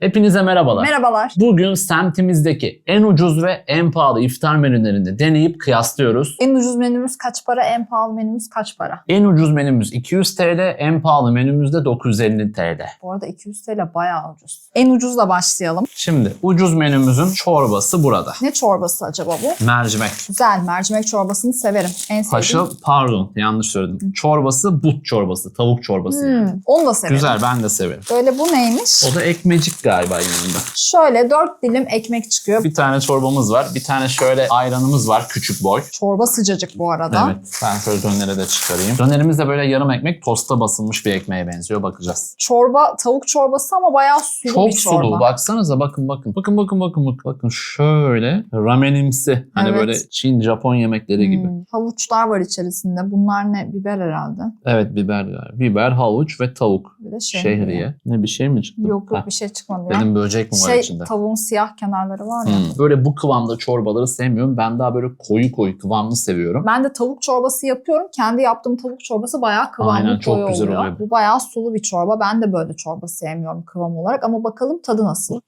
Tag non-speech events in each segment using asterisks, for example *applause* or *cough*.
Hepinize merhabalar. Merhabalar. Bugün semtimizdeki en ucuz ve en pahalı iftar menülerini deneyip kıyaslıyoruz. En ucuz menümüz kaç para, en pahalı menümüz kaç para? En ucuz menümüz 200 TL, en pahalı menümüz de 950 TL. Bu arada 200 TL bayağı ucuz. En ucuzla başlayalım. Şimdi ucuz menümüzün çorbası burada. Ne çorbası acaba bu? Mercimek. Güzel, mercimek çorbasını severim. En sevdiğim. Paşa pardon yanlış söyledim. Çorbası but çorbası, tavuk çorbası yani. Hmm, onu da severim. Güzel ben de severim. Böyle bu neymiş? O da ekmecik galiba yanında. Şöyle 4 dilim ekmek çıkıyor. Bir tane çorbamız var. Bir tane şöyle ayranımız var küçük boy. Çorba sıcacık bu arada. Evet. Ben şöyle dönere de çıkarayım. Dönerimiz de böyle yarım ekmek tosta basılmış bir ekmeğe benziyor. Bakacağız. Çorba, tavuk çorbası ama bayağı sulu Çok bir çorba. sulu. Baksanıza bakın bakın. Bakın bakın bakın bakın. Bakın şöyle ramenimsi. Hani Evet. böyle Çin, Japon yemekleri gibi. Hmm, Havuçlar var içerisinde. Bunlar ne? Biber herhalde. Evet biber var. Biber, havuç ve tavuk. Bir de şehriye. Şehriye. Ne bir şey mi çıktı? Yok yok Heh, bir şey çıkmadı ya. Dedim böcek mi var Şey içinde? tavuğun siyah kenarları var ya. Hmm. Böyle bu kıvamda çorbaları sevmiyorum. Ben daha böyle koyu koyu kıvamlı seviyorum. Ben de tavuk çorbası yapıyorum. Kendi yaptığım tavuk çorbası bayağı kıvamlı Aynen, çok koyu güzel oluyor. oluyor. Bu bayağı sulu bir çorba. Ben de böyle çorba sevmiyorum kıvam olarak ama bakalım tadı nasıl?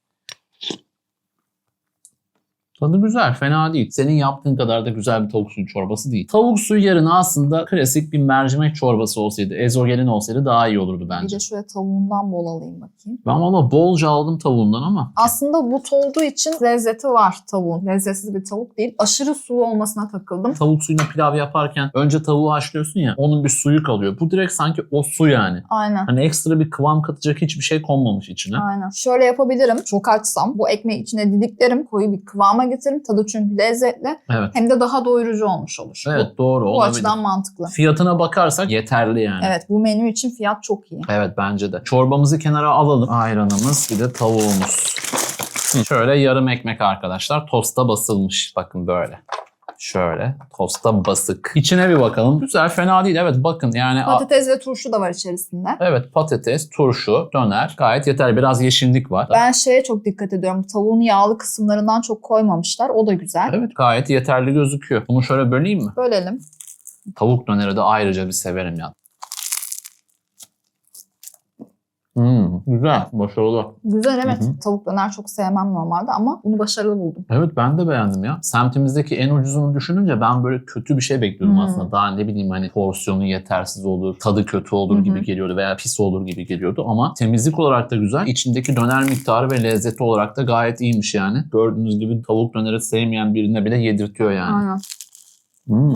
Tadı güzel, fena değil. Senin yaptığın kadar da güzel bir tavuk suyu çorbası değil. Tavuk suyu yerine aslında klasik bir mercimek çorbası olsaydı, ezogelin olsaydı daha iyi olurdu Bir bence. de şöyle tavuğundan bol alayım bakayım. Ben valla bolca aldım tavuğundan ama. Aslında but olduğu için lezzeti var tavuğun. Lezzetsiz bir tavuk değil. Aşırı sulu olmasına takıldım. Tavuk suyuna pilav yaparken önce tavuğu haşlıyorsun ya onun bir suyu kalıyor. Bu direkt sanki o su yani. Aynen. Hani ekstra bir kıvam katacak hiçbir şey konmamış içine. Aynen. Şöyle yapabilirim. Çok açsam bu ekmeği içine didiklerim. Koyu bir kıvama getiririm. Tadı çünkü lezzetli. Evet. Hem de daha doyurucu olmuş olur. Evet doğru Bu, bu olabilir. açıdan mantıklı. Fiyatına bakarsak yeterli yani. Evet bu menü için fiyat çok iyi. Evet bence de. Çorbamızı kenara alalım. Ayranımız bir de tavuğumuz. Şöyle yarım ekmek arkadaşlar. Tosta basılmış. Bakın böyle. Şöyle tosta basık. İçine bir bakalım. Güzel fena değil. Evet bakın yani Patates ve turşu da var içerisinde. evet patates, turşu, döner gayet yeterli. Biraz yeşillik var. Ben şeye çok dikkat ediyorum. Tavuğun yağlı kısımlarından çok koymamışlar. O da güzel. Evet gayet yeterli gözüküyor. Bunu şöyle böleyim mi? Bölelim. Tavuk döneri de ayrıca bir severim ya. Hmm, güzel, başarılı. Güzel evet. Hı hı. Tavuk döner çok sevmem normalde ama bunu başarılı buldum. Evet ben de beğendim ya. Semtimizdeki en ucuzunu düşününce ben böyle kötü bir şey bekliyordum Hmm. aslında. Daha ne bileyim hani porsiyonu yetersiz olur, tadı kötü olur Hı hı. gibi geliyordu veya pis olur gibi geliyordu. Ama temizlik olarak da güzel. İçindeki döner miktarı ve lezzeti olarak da gayet iyiymiş yani. Gördüğünüz gibi tavuk döneri sevmeyen birine bile yedirtiyor yani. Aynen. Hmm.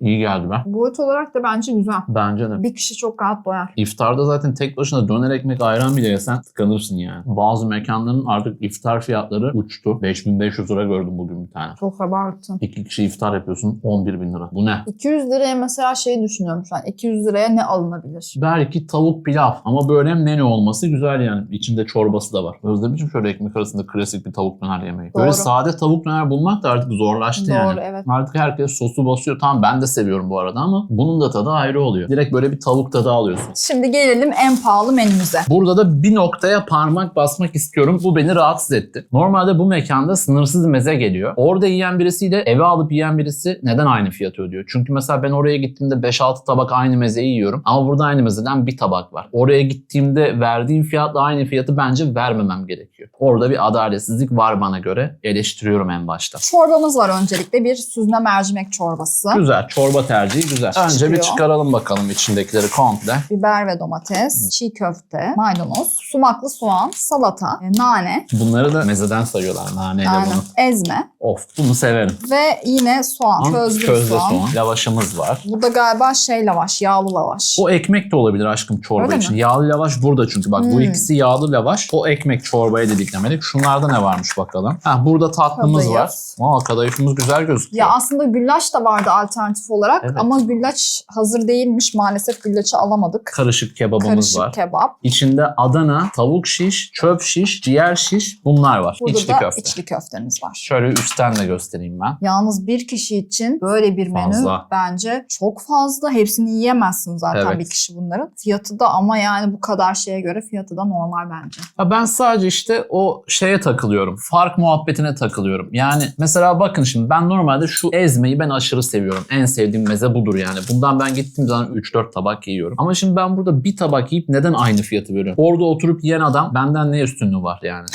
İyi geldi be. Boyut olarak da bence güzel. Bence de. Bir kişi çok rahat doyar. İftarda zaten tek başına döner ekmek ayran bile yesen tıkanırsın yani. Bazı mekanların artık iftar fiyatları uçtu. 5500 lira gördüm bugün bir tane. Çok abarttı. İki kişi iftar yapıyorsun 11 bin lira. Bu ne? 200 liraya mesela şeyi düşünüyorum şu an. 200 liraya ne alınabilir? Belki tavuk pilav ama böyle menü olması güzel yani. İçinde çorbası da var. Özlemişim şöyle ekmek arasında klasik bir tavuk döner yemeği. Böyle Doğru. sade tavuk döner bulmak da artık zorlaştı Doğru yani. evet. Artık herkes sosu basıyor. Tamam ben de seviyorum bu arada ama bunun da tadı ayrı oluyor. Direkt böyle bir tavuk tadı alıyorsun. Şimdi gelelim en pahalı menümüze. Burada da bir noktaya parmak basmak istiyorum. Bu beni rahatsız etti. Normalde bu mekanda sınırsız meze geliyor. Orada yiyen birisiyle eve alıp yiyen birisi neden aynı fiyatı ödüyor? Çünkü mesela ben oraya gittiğimde 5-6 tabak aynı mezeyi yiyorum. Ama burada aynı mezeden bir tabak var. Oraya gittiğimde verdiğim fiyatla aynı fiyatı bence vermemem gerekiyor. Orada bir adaletsizlik var bana göre. Eleştiriyorum en başta. Çorbamız var öncelikle. Bir süzme mercimek çorbası. Güzel. Çorba tercihi güzel. Önce bir Çıkıyor. çıkaralım bakalım içindekileri komple. Biber ve domates, çiğ köfte, maydanoz, sumaklı soğan, salata, e, nane, Bunları da mezeden sayıyorlar naneyle aynen, bunu. ezme Of bunu severim. ve yine soğan, közlü közde soğan. soğan. Lavaşımız var. Bu da galiba şey lavaş, yağlı lavaş. O ekmek de olabilir aşkım çorba Öyle için. mi? Yağlı lavaş burada çünkü. Bak bu Hmm. ikisi yağlı lavaş. O ekmek çorbaya dediklemedik. Şunlarda ne varmış bakalım. Ha burada tatlımız Kadayıf. var. Aa kadayıfımız güzel gözüküyor. Ya aslında güllaç da vardı alternatif olarak Evet. ama güllaç hazır değilmiş. Maalesef güllaçı alamadık. Karışık kebabımız Karışık var. kebap. İçinde Adana, tavuk şiş, çöp şiş, ciğer şiş bunlar var. Burada İçli da köfte. içli köftemiz var. Şöyle üst de göstereyim ben. Yalnız bir kişi için böyle bir menü Fazla. bence çok fazla. Hepsini yiyemezsin zaten Evet. bir kişi bunların. Fiyatı da ama yani bu kadar şeye göre fiyatı da normal bence. Ha ben sadece işte o şeye takılıyorum. Fark muhabbetine takılıyorum. Yani mesela bakın şimdi ben normalde şu ezmeyi ben aşırı seviyorum. En sevdiğim meze budur yani. Bundan ben gittiğim zaman 3-4 tabak yiyorum. Ama şimdi ben burada bir tabak yiyip neden aynı fiyatı veriyorum? Orada oturup yiyen adam benden ne üstünlüğü var yani?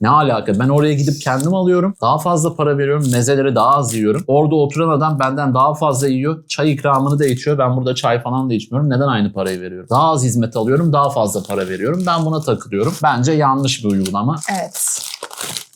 Ne alaka? Ben oraya gidip kendim alıyorum. Daha fazla para veriyorum. Mezeleri daha az yiyorum. Orada oturan adam benden daha fazla yiyor. Çay ikramını da içiyor. Ben burada çay falan da içmiyorum. Neden aynı parayı veriyorum? Daha az hizmet alıyorum. Daha fazla para veriyorum. Ben buna takılıyorum. Bence yanlış bir uygulama. Evet.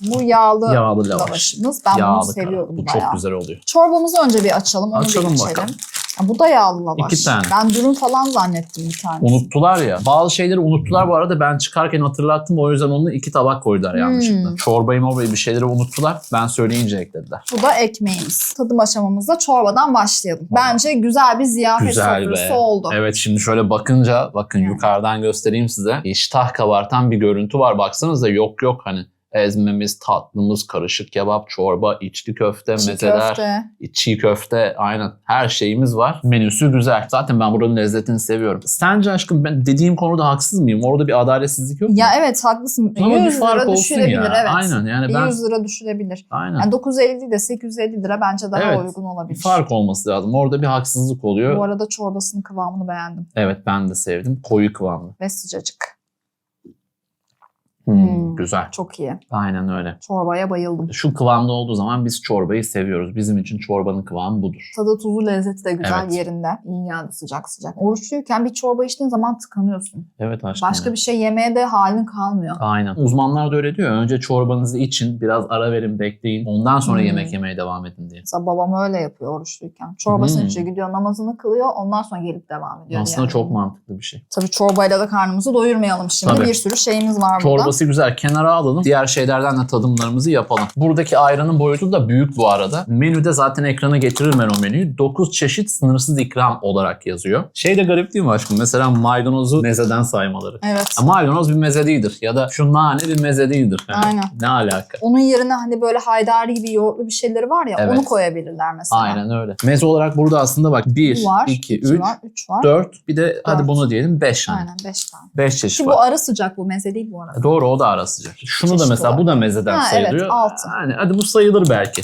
Bu yağlı, Yağlı lavaş. lavaşımız. Ben bunu Yağlı seviyorum kara. Bu bayağı. çok güzel oluyor. Çorbamızı önce bir açalım. Onu Açalım bir içelim. bakalım. Bu da yağlı lavaş. İki tane. Ben dürüm falan zannettim bir tane. Unuttular ya. Bazı şeyleri unuttular bu arada. Ben çıkarken hatırlattım. O yüzden onu iki tabak koydular yanlışlıkla. Hmm. Çorbayı morbayı bir şeyleri unuttular. Ben söyleyince eklediler. Bu da ekmeğimiz. Tadım aşamamızda çorbadan başlayalım. Tamam. Bence güzel bir ziyafet Güzel sofrası be. oldu. Evet şimdi şöyle bakınca bakın Yani. yukarıdan göstereyim size. İştah kabartan bir görüntü var. Baksanıza yok yok hani ezmemiz, tatlımız, karışık kebap, çorba, içli köfte, Çiğ mezeler, köfte. çiğ köfte aynen her şeyimiz var. Menüsü güzel. Zaten ben buranın lezzetini seviyorum. Sence aşkım ben dediğim konuda haksız mıyım? Orada bir adaletsizlik yok mu? Ya evet haklısın. Ama 100 bir fark lira olsun düşürebilir ya. evet. Aynen yani ben 100 lira düşürebilir. aynen. Yani 950 değil de 850 lira bence daha Evet, uygun olabilir. bir fark olması lazım. Orada bir haksızlık oluyor. Bu arada çorbasının kıvamını beğendim. Evet ben de sevdim. Koyu kıvamlı. Ve sıcacık. Hmm, Hmm. Güzel. Çok iyi. Aynen öyle. Çorbaya bayıldım. Şu kıvamda olduğu zaman biz çorbayı seviyoruz. Bizim için çorbanın kıvamı budur. Tadı tuzu lezzeti de güzel Evet. yerinde. İyi sıcak sıcak. Oruçluyken bir çorba içtiğin zaman tıkanıyorsun. Evet aşkım. Başka bir şey yemeye de halin kalmıyor. Aynen. Uzmanlar da öyle diyor. Önce çorbanızı için, biraz ara verin, bekleyin. Ondan sonra Hmm. yemek yemeye devam edin diye. Mesela babam öyle yapıyor oruçluyken. Çorbasını Hmm. içiyor, gidiyor namazını kılıyor. Ondan sonra gelip devam ediyor. Aslında yani. çok mantıklı bir şey. Tabii çorbayla da karnımızı doyurmayalım şimdi. Tabii. Bir sürü şeyimiz var burada. Çorbası güzel. Kenara alalım. Diğer şeylerden de tadımlarımızı yapalım. Buradaki ayranın boyutu da büyük bu arada. Menüde zaten ekrana getiririm ben o menüyü. 9 çeşit sınırsız ikram olarak yazıyor. Şey de garip değil mi aşkım? Mesela maydanozu mezeden saymaları. Evet. Ya Maydanoz bir meze değildir. Ya da şu nane bir meze değildir. Yani Aynen. Ne alaka? Onun yerine hani böyle haydari gibi yoğurtlu bir şeyleri var ya Evet. onu koyabilirler mesela. Aynen öyle. Meze olarak burada aslında bak 1, Bu var, 2, iki 3, var, 3 var. 4 bir de hadi Dört. bunu diyelim 5 tane. Aynen 5 tane. 5 çeşit Ki var. bu ara sıcak bu meze değil bu arada. Doğru o da ara sıcak. Şunu da Çeşit mesela olarak. bu da mezeden Ha, evet, sayılıyor. altı. Yani hadi bu sayılır belki.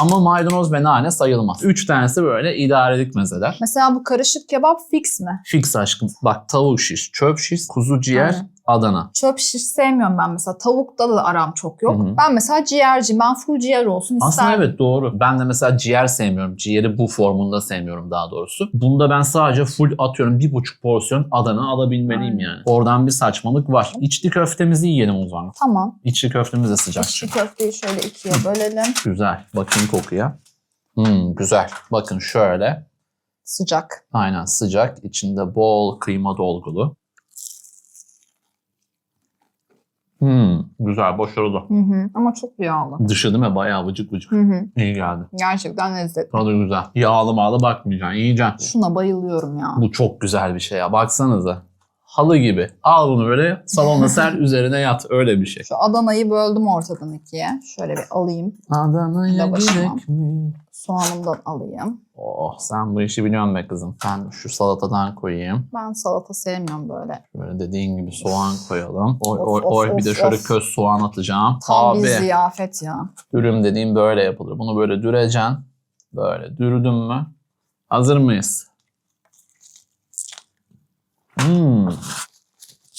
Ama maydanoz ve nane sayılmaz. 3 tanesi böyle idarelik mezeler. Mesela bu karışık kebap fix mi? Fix aşkım. Bak tavuk şiş, çöp şiş, kuzu ciğer, Aynen. Adana. Çöp şiş sevmiyorum ben mesela. Tavukta da aram çok yok. Hı hı. Ben mesela ciğerci. Ben full ciğer olsun Aslında isterim. evet doğru. Ben de mesela ciğer sevmiyorum. Ciğeri bu formunda sevmiyorum daha doğrusu. Bunda ben sadece full atıyorum bir buçuk porsiyon Adana alabilmeliyim Aynen. yani. Oradan bir saçmalık var. İçli köftemizi yiyelim o zaman. Tamam. İçli köftemiz de sıcak. İçli köfteyi şöyle ikiye bölelim. *laughs* Güzel. Bakayım kokuya. Hmm, güzel. Bakın şöyle. Sıcak. Aynen sıcak. İçinde bol kıyma dolgulu. Hmm, güzel, başarılı. Hı hı. Ama çok yağlı. Dışı değil mi? Bayağı vıcık vıcık. Hı hı. İyi geldi. Gerçekten lezzetli. Tadı güzel. Yağlı mağlı bakmayacaksın. Yiyeceksin. Şuna bayılıyorum ya. Bu çok güzel bir şey ya. Baksanıza. Halı gibi. Al bunu böyle salona ser *laughs* üzerine yat. Öyle bir şey. Şu Adana'yı böldüm ortadan ikiye. Şöyle bir alayım. Adana'ya Lavaşıma. gidek mi? Soğanımdan alayım. Oh sen bu işi biliyorsun be kızım. Ben şu salatadan koyayım. Ben salata sevmiyorum böyle. Böyle dediğin gibi soğan koyalım. Oy Of, oy of, oy bir of, de şöyle of. köz soğan atacağım. Tam Abi bir ziyafet ya. dürüm dediğim böyle yapılır. Bunu böyle düreceksin. Böyle dürdün mü? Hazır mıyız? Hmm.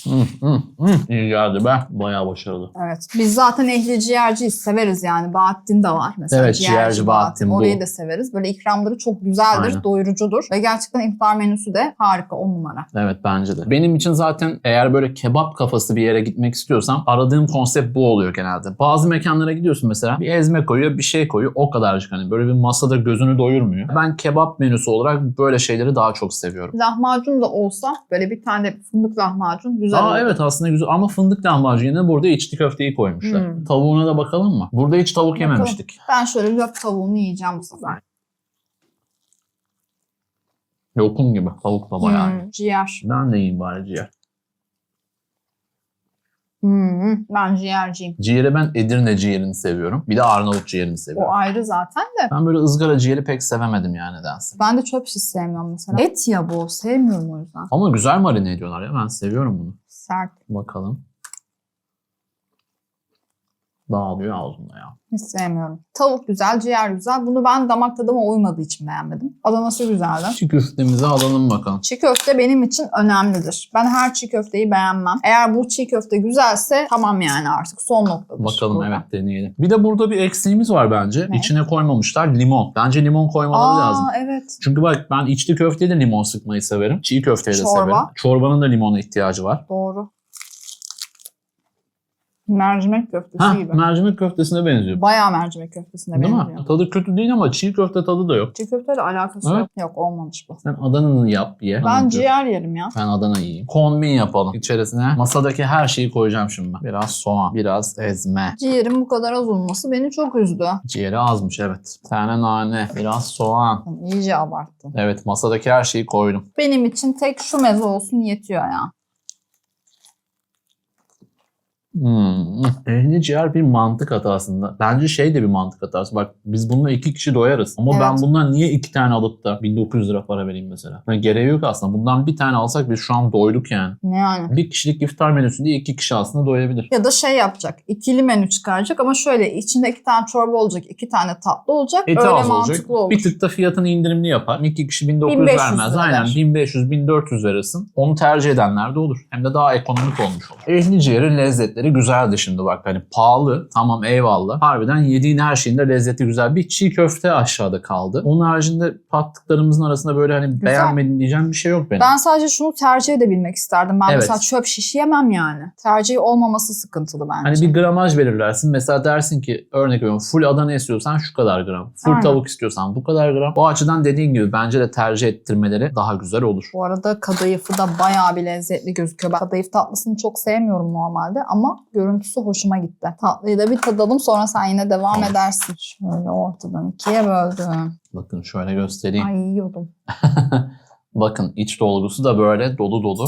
Hmm, hmm, hmm. İyi geldi be. Bayağı başarılı. Evet. Biz zaten ehli ciğerciyiz. Severiz yani. Bahattin de var mesela. Evet, ciğerci Bahattin bu. Orayı da severiz. Böyle ikramları çok güzeldir, Aynen. doyurucudur. Ve gerçekten iftar menüsü de harika. On numara. Evet bence de. Benim için zaten eğer böyle kebap kafası bir yere gitmek istiyorsam aradığım konsept bu oluyor genelde. Bazı mekanlara gidiyorsun mesela bir ezme koyuyor bir şey koyuyor o kadarcık hani böyle bir masada gözünü doyurmuyor. Ben kebap menüsü olarak böyle şeyleri daha çok seviyorum. Lahmacun da olsa böyle bir tane fındık lahmacun güzel Aa olur. evet aslında güzel ama fındık lahmacun yerine burada içli köfteyi koymuşlar. Hmm. Tavuğuna da bakalım mı? Burada hiç tavuk Bakalım. yememiştik. Ben şöyle löp tavuğunu yiyeceğim bu sefer. Lokum gibi tavuk baba yani. Hmm, ciğer. Ben de yiyeyim bari ciğer. Hmm. Ben ciğerciyim. Ciğeri ben Edirne ciğerini seviyorum. Bir de Arnavut ciğerini O seviyorum. ayrı zaten de. Ben böyle ızgara ciğeri pek sevemedim yani nedense. Ben de çöp şiş sevmiyorum mesela. Et ya bu. Sevmiyorum o yüzden. Ama güzel marine ediyorlar ya. Ben seviyorum bunu. Sert. Bakalım. Dağılıyor ağzımda ya. Hiç sevmiyorum. Tavuk güzel, ciğer güzel. Bunu ben damak tadıma uymadığı için beğenmedim. Adanası güzeldi. Çiğ köftemizi alalım bakalım. Çiğ köfte benim için önemlidir. Ben her çiğ köfteyi beğenmem. Eğer bu çiğ köfte güzelse tamam yani artık son noktadır. Bakalım burada. evet deneyelim. Bir de burada bir eksiğimiz var bence. Ne? İçine koymamışlar limon. Bence limon koymaları Aa lazım. evet. Çünkü bak ben içli köfteye de limon sıkmayı severim. Çiğ köfteye de Çorba. severim. Çorbanın da limona ihtiyacı var. Doğru. Mercimek köftesi Ha, gibi. mercimek köftesine benziyor. Bayağı mercimek köftesine Değil benziyor. mi? Tadı kötü değil ama çiğ köfte tadı da yok. Çiğ köfteyle alakası Evet. yok. Yok olmamış bu. Sen Adana'nı yap ye. Ben Hanım ciğer yerim ya. Ben Adana yiyeyim. Kombin yapalım. İçerisine masadaki her şeyi koyacağım şimdi ben. Biraz soğan, biraz ezme. Ciğerin bu kadar az olması beni çok üzdü. Ciğeri azmış evet. Bir tane nane, biraz soğan. İyice abarttım. Evet masadaki her şeyi koydum. Benim için tek şu meze olsun yetiyor ya. Hmm. Ehli ciğer bir mantık hatasında. Bence şey de bir mantık hatası. Bak biz bununla iki kişi doyarız. Ama ben Evet. bundan niye iki tane alıp da 1900 lira para vereyim mesela? Yani gereği yok aslında. Bundan bir tane alsak biz şu an doyduk yani. Ne yani? Bir kişilik iftar menüsünde iki kişi aslında doyabilir. Ya da şey yapacak. ikili menü çıkaracak ama şöyle içinde iki tane çorba olacak, iki tane tatlı olacak. Eti Öyle az mantıklı olacak. olur. Bir tık da fiyatını indirimli yapar. İki kişi 1900 1500 vermez. Aynen der. 1500-1400 verirsin. Onu tercih edenler de olur. Hem de daha ekonomik olmuş olur. Ehli ciğerin lezzetleri güzeldi şimdi bak. Hani pahalı tamam eyvallah. Harbiden yediğin her şeyin de lezzeti güzel. Bir çiğ köfte aşağıda kaldı. Onun haricinde pattıklarımızın arasında böyle hani beğenmedim diyeceğim bir şey yok benim. Ben sadece şunu tercih edebilmek isterdim. Ben Evet. mesela çöp şiş yemem yani. Tercih olmaması sıkıntılı bence. Hani bir gramaj belirlersin. Mesela dersin ki örnek veriyorum full Adana istiyorsan şu kadar gram. Full Aynen. tavuk istiyorsan bu kadar gram. O açıdan dediğin gibi bence de tercih ettirmeleri daha güzel olur. Bu arada kadayıfı da bayağı bir lezzetli gözüküyor. Ben kadayıf tatlısını çok sevmiyorum normalde ama görüntüsü hoşuma gitti. Tatlıyı da bir tadalım sonra sen yine devam edersin. Şöyle ortadan ikiye böldüm. Bakın şöyle göstereyim. Ay yiyordum. *laughs* Bakın iç dolgusu da böyle dolu dolu.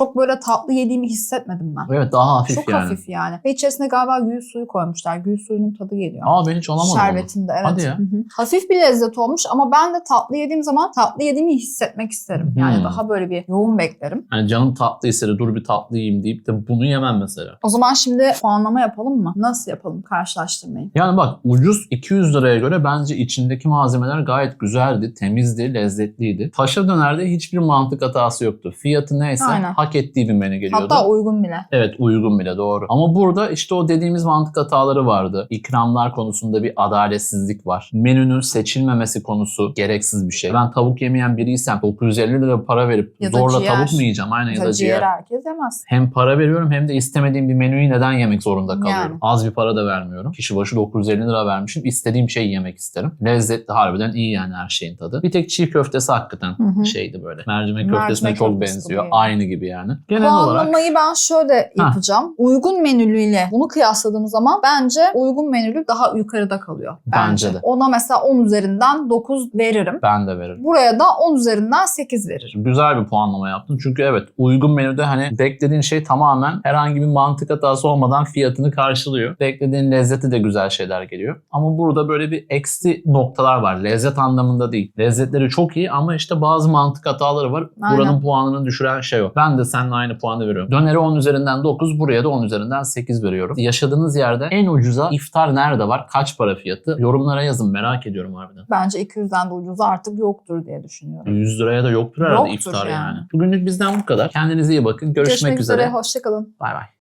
Çok böyle tatlı yediğimi hissetmedim ben. Evet daha hafif Çok yani. hafif yani. Ve içerisine galiba gül suyu koymuşlar. Gül suyunun tadı geliyor. Aa ben hiç alamadım onu. Şerbetinde evet. Hadi ya. Hı hı. Hafif bir lezzet olmuş ama ben de tatlı yediğim zaman tatlı yediğimi hissetmek isterim. Yani Hmm. daha böyle bir yoğun beklerim. Hani canım tatlı istedi dur bir tatlı yiyeyim deyip de bunu yemem mesela. O zaman şimdi puanlama yapalım mı? Nasıl yapalım karşılaştırmayı? Yani bak ucuz 200 liraya göre bence içindeki malzemeler gayet güzeldi, temizdi, lezzetliydi. Paşa dönerde hiçbir mantık hatası yoktu. Fiyatı neyse Aynen. hak ettiği bir menü geliyordu. Hatta uygun bile. Evet uygun bile doğru. Ama burada işte o dediğimiz mantık hataları vardı. İkramlar konusunda bir adaletsizlik var. Menünün seçilmemesi konusu gereksiz bir şey. Ben tavuk yemeyen biriysem 950 lira para verip Ya zorla ciğer. tavuk mu yiyeceğim? Aynen ya Mesela da ciğer ciğer. herkes yemez. Hem para veriyorum hem de istemediğim bir menüyü neden yemek zorunda kalıyorum? Yani. Az bir para da vermiyorum. Kişi başı 950 lira vermişim. İstediğim şeyi yemek isterim. Lezzetli harbiden iyi yani her şeyin tadı. Bir tek çiğ köftesi hakikaten Hı hı. şeydi böyle. Mercimek, Mercimek köftesine çok benziyor. gibi. Aynı gibi yani. Genel olarak Puanlamayı ben şöyle yapacağım. Uygun menülüyle bunu kıyasladığım zaman bence uygun menülü daha yukarıda kalıyor. Bence de. Ona mesela 10 üzerinden 9 veririm. ben de veririm. Buraya da 10 üzerinden 8 veririm. Güzel bir puanlama yaptın. Çünkü evet uygun menüde hani beklediğin şey tamamen herhangi bir mantık hatası olmadan fiyatını karşılıyor. Beklediğin lezzeti de güzel şeyler geliyor. Ama burada böyle bir eksi noktalar var. Lezzet anlamında değil. Lezzetleri çok iyi ama işte bazı mantık hataları var. Aynen. Buranın puanını düşüren şey o. Ben de seninle aynı puanı veriyorum. Döneri 10 üzerinden 9, buraya da 10 üzerinden 8 veriyorum. Yaşadığınız yerde en ucuza iftar nerede var? Kaç para fiyatı? Yorumlara yazın merak ediyorum harbiden. Bence 200'den de ucuzu artık yoktur diye düşünüyorum. 100 liraya da yoktur herhalde Yoktur iftar yani. yani. Bugünlük bizden bu kadar. Kendinize iyi bakın. Görüşmek, üzere. Hoşçakalın. Bay bay.